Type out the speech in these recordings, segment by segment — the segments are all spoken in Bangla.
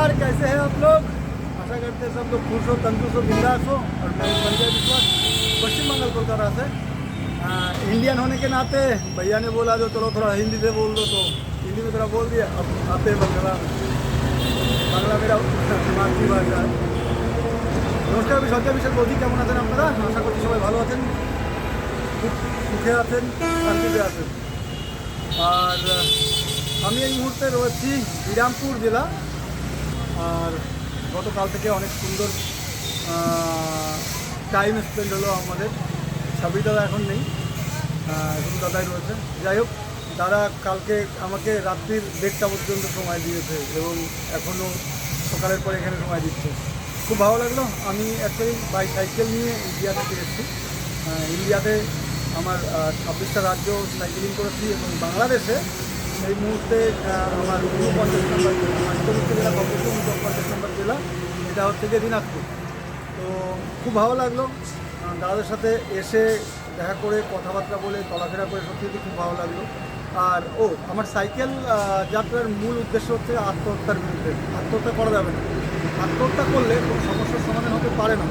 कैसे हैं आप लोग आशा करते हैं सब लोग खुश हो तंदुरुस्त हो बिंदास हो और मैं हूं संजय विश्वास पश्चिम बंगाल कोलकाता से आ, इंडियन होने के नाते भैया ने बोला जो चलो थोड़ा हिंदी से बोल दो तो हिंदी में थोड़ा बोल दिया अब आते हैं बांग्ला বাংলা মেরা মাতৃভাষা নমস্কার আমি সঞ্জয় বিশাল বৌদি কেমন আছেন আপনারা আশা করছি সবাই ভালো আছেন খুব সুখে আছেন শান্তিতে আছেন আর আহ, আমি এই মুহূর্তে রয়েছি বিরামপুর জেলা আর গতকাল থেকে অনেক সুন্দর টাইম স্পেন্ড হলো আমাদের। ছাবি দাদা এখন নেই এখন দাদাই রয়েছে। যাই হোক তারা কালকে আমাকে রাত্রির দেড়টা পর্যন্ত সময় দিয়েছে এবং এখনও সকালের পরে এখানে সময় দিচ্ছে। খুব ভালো লাগল। আমি অ্যাকচুয়ালি বাই সাইকেল নিয়ে ইন্ডিয়া থেকে এসেছি। ইন্ডিয়াতে আমার ছাব্বিশটা রাজ্য সাইকেলিং করেছি এবং বাংলাদেশে এই মুহূর্তে আমার উনপঞ্চাশ নম্বর এটা হচ্ছে গিয়ে দিনাজপুর। তো খুব ভালো লাগল। দাদাদের সাথে এসে দেখা করে, কথাবার্তা বলে, চলাফেরা করে সত্যি খুব ভালো লাগল। আর, ও, আমার সাইকেল যাত্রার মূল উদ্দেশ্য হচ্ছে আত্মহত্যার বিরুদ্ধে। আত্মহত্যা করা যাবে না। আত্মহত্যা করলে কোনো সমস্যার সমাধান হতে পারে না।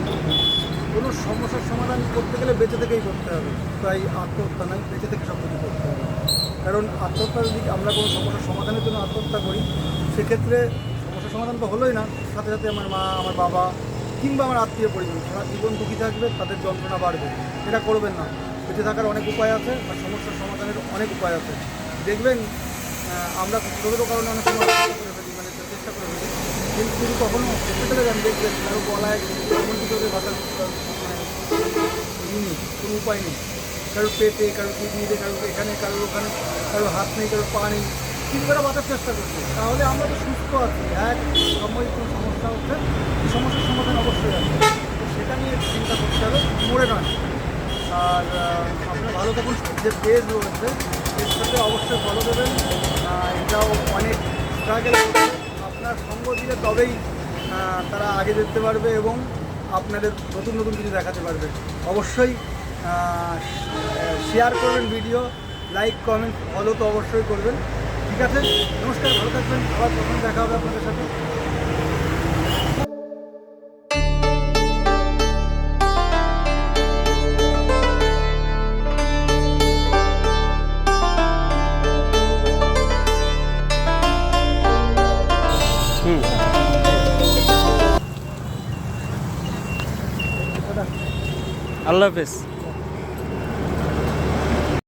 কোনো সমস্যার সমাধান করতে গেলে বেঁচে থেকেই করতে হবে। তাই আত্মহত্যা নয়, বেঁচে থেকে সব কিছু করতে হবে। কারণ আত্মহত্যা যদি আমরা কোনো সমস্যার সমাধানের জন্য আত্মহত্যা করি। সেক্ষেত্রে সমাধান তো হলোই না। সাথে সাথে আমার মা, আমার বাবা কিংবা আমার আত্মীয় পরিজন, সারা জীবন দুঃখী থাকবে তাদের যন্ত্রণা বাড়বে। এটা করবেন না। বেঁচে থাকার অনেক উপায় আছে আর সমস্যার সমাধানের অনেক উপায় আছে। দেখবেন আমরা ছোটো কারণে অনেক সময় করে ফেলি মানে চেষ্টা করে ফেলি। কিন্তু যদি কখনো হসপিটালে যান দেখবেন কারও গলায় এমন কিছু ভাষার মানে কোনো উপায় নেই। কারোর পেটে, কারোর কিডনিতে, কারোর এখানে, কারোর ওখানে, কারোর হাত নেই, কারোর পা নেই। কিন্তু তারা বাঁচার চেষ্টা করছে। তাহলে আমরা তো সুস্থ আছি। এক সাময়িক কোনো সমস্যা হচ্ছে, সমস্যার সমাধান অবশ্যই আছে। তো সেটা নিয়ে চিন্তা করতে হবে, মরে নয় আর আপনার ভালো থাকুন, যে পেজ রয়েছে পেজটাতে অবশ্যই ফলো দেবেন এটাও অনেক স্ট্রাগল আপনার সঙ্গ দিলে তবেই তারা আগে যেতে পারবে এবং আপনাদের নতুন নতুন কিছু দেখাতে পারবে। অবশ্যই শেয়ার করবেন ভিডিও লাইক কমেন্ট ফলো তো অবশ্যই করবেন। ঠিক আছে। নমস্কার ভালো থাকবেন। আবার প্রথম দেখা হবে আপনাদের সাথে। আল্লাহ হাফেজ।